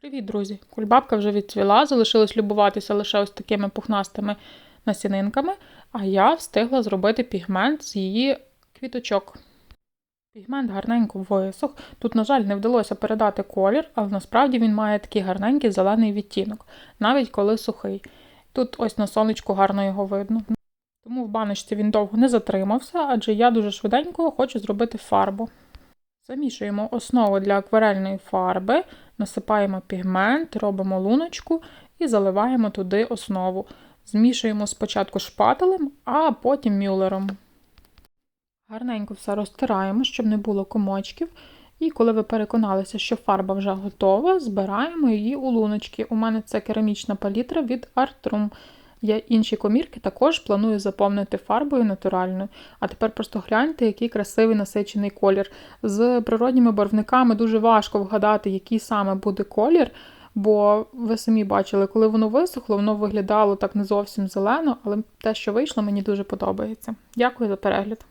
Привіт, друзі! Кульбабка вже відцвіла, залишилось любуватися лише ось такими пухнастими насінинками, а я встигла зробити пігмент з її квіточок. Пігмент гарненько висох. Тут, на жаль, не вдалося передати колір, але насправді він має такий гарненький зелений відтінок, навіть коли сухий. Тут ось на сонечку гарно його видно. Тому в баночці він довго не затримався, адже я дуже швиденько хочу зробити фарбу. Замішуємо основу для акварельної фарби, насипаємо пігмент, робимо луночку і заливаємо туди основу. Змішуємо спочатку шпателем, а потім мюллером. Гарненько все розтираємо, щоб не було комочків. І коли ви переконалися, що фарба вже готова, збираємо її у луночки. У мене це керамічна палітра від Artrum. Я інші комірки також планую заповнити фарбою натуральною. А тепер просто гляньте, який красивий насичений колір. З природніми барвниками дуже важко вгадати, який саме буде колір. Бо ви самі бачили, коли воно висохло, воно виглядало так не зовсім зелено, але те, що вийшло, мені дуже подобається. Дякую за перегляд.